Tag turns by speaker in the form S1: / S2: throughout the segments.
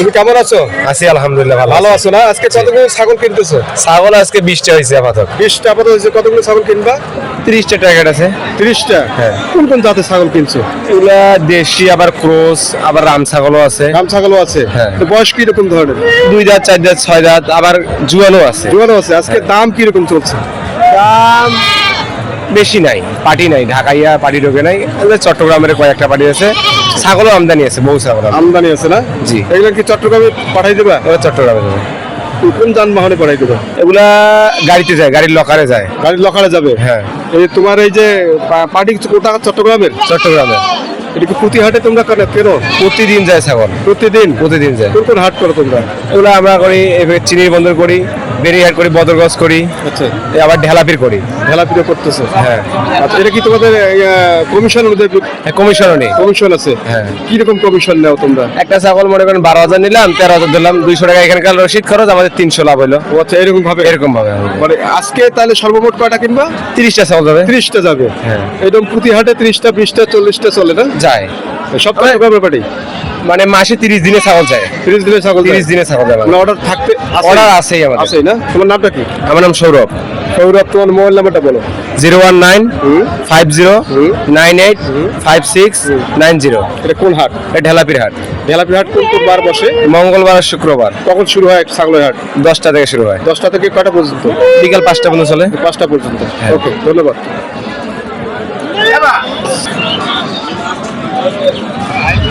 S1: তুমি কেমন আছো?
S2: আছি আলহামদুলিল্লাহ ভালো
S1: ভালো আছো। না? আজকে কতগুলো ছাগল কিনতেছো?
S2: ছাগল আজকে বিশটা হয়েছে আপাতত।
S1: বিশটা আপাতত হয়েছে কতগুলো ছাগল কিনবা?
S2: তিরিশটা টার্গেট আছে।
S1: তিরিশটা?
S2: হ্যাঁ।
S1: কোন কোন জাতের ছাগল কিনছো?
S2: এগুলা দেশি আবার ক্রোস আবার রাম ছাগলও আছে।
S1: রাম ছাগলও আছে?
S2: হ্যাঁ।
S1: তো বয়স কি রকম ধরনের?
S2: দুই দাঁত চার দাঁত ছয় দাঁত আবার জুয়ানো আছে।
S1: জোয়ানো আছে। আজকে দাম কি রকম চলছে?
S2: দাম বেশি নাই পার্টি নাই ঢাকাইয়া পার্টি ঢোকে নাই চট্টগ্রামের কয়েকটা পার্টি আছে। ছাগলও আমদানি আছে বহু ছাগল আমদানি।
S1: আছে না?
S2: জি।
S1: এগুলো কি চট্টগ্রামে পাঠাই দেবা?
S2: এগুলো চট্টগ্রামে যাবে।
S1: কোন যানবাহনে পাঠাই দেবা?
S2: এগুলা গাড়িতে যায় গাড়ির লকারে যায়।
S1: গাড়ির লকারে যাবে?
S2: হ্যাঁ।
S1: এই তোমার এই যে পার্টি কোটা চট্টগ্রামের?
S2: চট্টগ্রামে।
S1: এটা কি প্রতি হাটে তোমরা কেন কেন?
S2: প্রতিদিন যায় ছাগল।
S1: প্রতিদিন?
S2: প্রতিদিন যায়।
S1: কোন কোন হাট করো তোমরা?
S2: এগুলো আমরা করি চিনির বন্দর করি বেরিহাট করি বদরগঞ্জ করি
S1: আচ্ছা।
S2: আবার ঢেলাপির করি।
S1: খেলাপিটা করতেছো।
S2: হ্যাঁ।
S1: আচ্ছা এটা কি তোমাদের কমিশন
S2: কমিশন নেই।
S1: কমিশন আছে?
S2: হ্যাঁ।
S1: কি রকম কমিশন নাও তোমরা?
S2: একটা ছাগল মনে করেন বারো হাজার নিলাম তেরো হাজার দিলাম দুইশো টাকা এখানকার রসিদ খরচ আমাদের তিনশো লাভ হলো
S1: আচ্ছা এরকম ভাবে
S2: এরকম ভাবে
S1: মানে আজকে তাহলে সর্বমোট কয়টা কিনবা?
S2: তিরিশটা ছাগল যাবে।
S1: ত্রিশটা যাবে।
S2: হ্যাঁ।
S1: একদম প্রতি হাটে ত্রিশটা বিশটা চল্লিশটা চলে না?
S2: যায়।
S1: সব চট্টগ্রামের পার্টি
S2: মানে মাসে তিরিশ দিনে ছাগল যায়
S1: তিরিশ দিনে ছাগল
S2: তিরিশ দিনে ছাগল যাবে
S1: অর্ডার থাকতে
S2: অর্ডার আছেই আমাদের।
S1: আছেই না? তোমার নামটা কি?
S2: আমার নাম সৌরভ।
S1: সৌরভ তোমার মোবাইল নাম্বারটা বলো।
S2: জিরো ওয়ান নাইন
S1: হুম।
S2: ফাইভ জিরো
S1: হুম।
S2: Nine eight five six nine zero.
S1: এটা কোন হাট?
S2: এটা ঢেলাপির হাট।
S1: ঢেলাপি হাট কোন কোন বার বসে?
S2: মঙ্গলবার আর শুক্রবার।
S1: কখন শুরু হয় ছাগলের হাট?
S2: দশটা থেকে শুরু হয়।
S1: দশটা থেকে কটা পর্যন্ত?
S2: বিকাল পাঁচটা পর্যন্ত চলে।
S1: পাঁচটা পর্যন্ত।
S2: হ্যাঁ।
S1: ওকে ধন্যবাদ।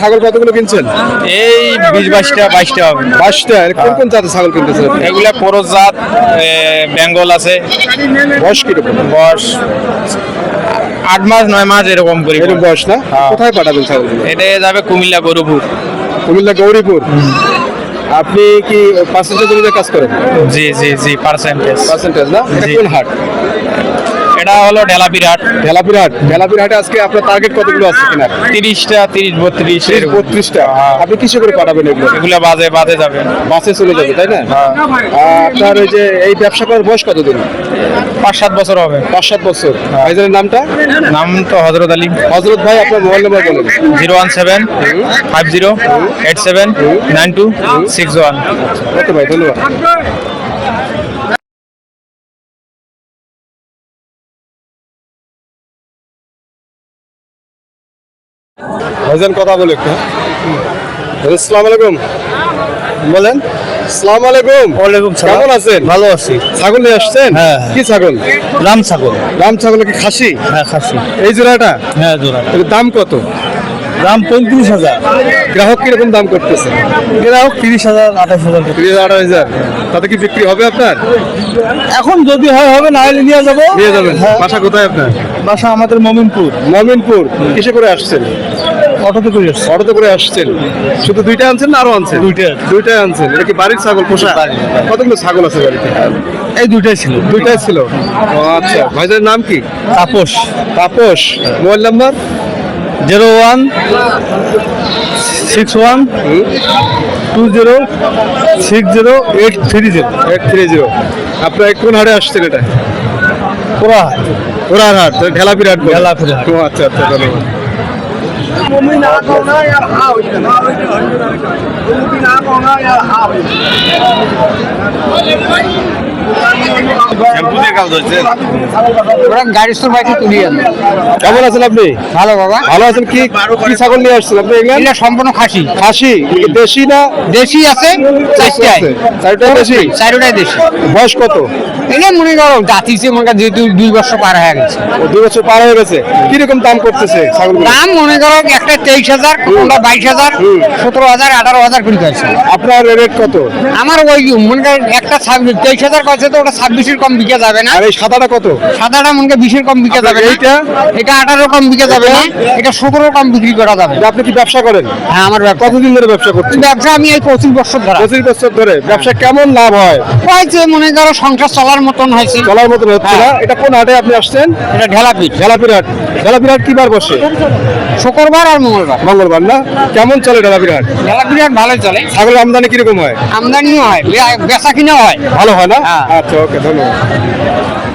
S1: ছাগল কতগুলো কিনছেন?
S3: এই বিশ বাইশটা বাইশটা হবে।
S1: বাইশটা? কোন কোন জাতের ছাগল কিনতেছেন
S3: এগুলা জাত বেঙ্গল আছে।
S1: বয়স কীরকম?
S3: বয়স আট মাস নয় মাস এরকম করি
S1: বয়স না?
S3: হ্যাঁ।
S1: কোথায় পাঠাবেন ছাগলগুলো?
S3: এটা যাবে কুমিল্লা গরুপুর।
S1: কুমিল্লা গৌরীপুর? আপনি কি পার্সেন্টেজ অনুযায়ী কাজ করেন?
S3: জি জি জি পার্সেন্টেজ
S1: পার্সেন্টেজ না। কোন হাট?
S3: এটা হলো ঢেলাপির হাট
S1: ঢেলাপির হাট ঢেলাপির হাটে আজকে আপনার টার্গেট কতগুলো আছে কিনা?
S3: তিরিশটা তিরিশ বত্রিশ
S1: ত্রিশ বত্রিশটা? আপনি কিসে করে পাঠাবেন এগুলো?
S3: এগুলা বাজে বাজে যাবে।
S1: বাসে চলে যাবে তাই না?
S3: হ্যাঁ।
S1: আপনার ওই যে এই ব্যবসা করার বয়স কতদিন?
S3: পাঁচ সাত বছর হবে।
S1: পাঁচ সাত বছর। ভাইজানের নামটা?
S3: নাম তো হজরত আলী।
S1: হজরত ভাই আপনার মোবাইল নাম্বার বলেন।
S3: Zero one seven five zero eight seven nine two six one.
S1: Okay ভাই ধন্যবাদ। ভাইজান কথা বলে একটু আসসালাম আলাইকুম। বলেন। আসসালামু আলাইকুম।
S4: ওয়ালাইকুম সালাম।
S1: কেমন আছেন?
S4: ভালো আছি।
S1: ছাগল নিয়ে আসছেন?
S4: হ্যাঁ।
S1: কি ছাগল?
S4: রাম ছাগল।
S1: রাম ছাগল কি খাসি?
S4: হ্যাঁ খাসি।
S1: এই জোড়াটা?
S4: হ্যাঁ জোড়া
S1: এর দাম কত?
S4: দাম পঁয়ত্রিশ হাজার।
S1: গ্রাহক কীরকম দাম করতেছে?
S4: গ্রাহক তিরিশ হাজার আঠাশ হাজার।
S1: তিরিশ হাজার আড়াই হাজার। তাতে কি বিক্রি হবে আপনার?
S4: এখন যদি হয় হবে না হলে নিয়ে যাব।
S1: নিয়ে যাবেন।
S4: হ্যাঁ।
S1: বাসা কোথায় আপনার?
S4: বাসা আমাদের মমিনপুর।
S1: মমিনপুর। কিসে করে আসছেন?
S4: অটোতে করে আসছে।
S1: অটোতে করে আসছেন। শুধু দুইটা আনছেন না আরও আনছেন?
S4: দুইটা।
S1: দুইটাই আনছেন। এটা কি বাড়ির ছাগল পোষা। কতগুলো ছাগল আছে বাড়িতে?
S4: এই দুইটাই ছিল।
S1: দুইটাই ছিল? আচ্ছা। ভাইজানের নাম কি?
S4: Tapas.
S1: Tapas. Mobile number?
S4: Zero one six one two zero six zero eight three zero.
S1: Eight three zero. আপনার কোন হাটে আসছেন এটা?
S4: পুরা
S1: ওরার হাট ঢেলাপির হাট।
S4: ঢেলাপির হাট।
S1: আচ্ছা আচ্ছা ধন্যবাদ।
S5: ওরা গাড়ি স্টোর বাইকে তুলি আনে
S1: কেমন আছেন আপনি?
S5: ভালো বাবা।
S1: ভালো আছেন? কি কি ছাগল নিয়ে আসছেন আপনি এগুলা
S5: সম্পূর্ণ খাসি।
S1: খাসি? দেশি না?
S5: দেশি আছে চারটায়।
S1: চারটায় দেশি?
S5: চারটায় দেশি।
S1: বয়স কত?
S5: মনে করো জাতিছে মনে করো যেহেতু দুই বছর পার হয়ে গেছে।
S1: দুই বছর পার হয়ে গেছে। কীরকম দাম করতেছে ছাগল
S5: দাম মনে করো একটা তেইশ হাজার কোনটা বাইশ হাজার সতেরো হাজার আঠারো হাজার করে
S1: আপনার রেট কত?
S5: আমার ওই মনে করো একটা ছাব্বিশ তেইশ হাজার কয়েছে তো ওটা ছাব্বিশের কম বিকে যাবে না।
S1: আর এই সাদাটা কত?
S5: সাদাটা মনে বিশের কম বিকে যাবে না।
S1: এইটা?
S5: এটা আঠারো কম বিকে যাবে না এটা সতেরো কম বিক্রি করা যাবে।
S1: আপনি কি ব্যবসা করেন?
S5: হ্যাঁ আমার ব্যবসা।
S1: কতদিন ধরে ব্যবসা করছেন?
S5: ব্যবসা আমি এই পঁচিশ বছর ধরা।
S1: পঁচিশ বছর ধরে। ব্যবসা কেমন লাভ হয়?
S5: হয়েছে মনে করো সংসার চলার মতন হয়েছে।
S1: চলার মতন হচ্ছে না।
S5: হ্যাঁ।
S1: এটা কোন হাটে আপনি আসছেন?
S5: এটা ঢেলাপিঠ।
S1: ঢেলাপির হাট। ঢেলাপির হাট কি বার বসে?
S5: শুক্রবার আর মঙ্গলবার।
S1: মঙ্গলবার না? কেমন চলে ঢেলাপির হাট?
S5: ঢেলাপিঠ হাট ভালোই চলে।
S1: ছাগলের আমদানি কীরকম হয়?
S5: আমদানিও হয় বে- বেচা কিনা হয়।
S1: ভালো হয় না?
S5: হ্যাঁ।
S1: আচ্ছা ওকে ধন্যবাদ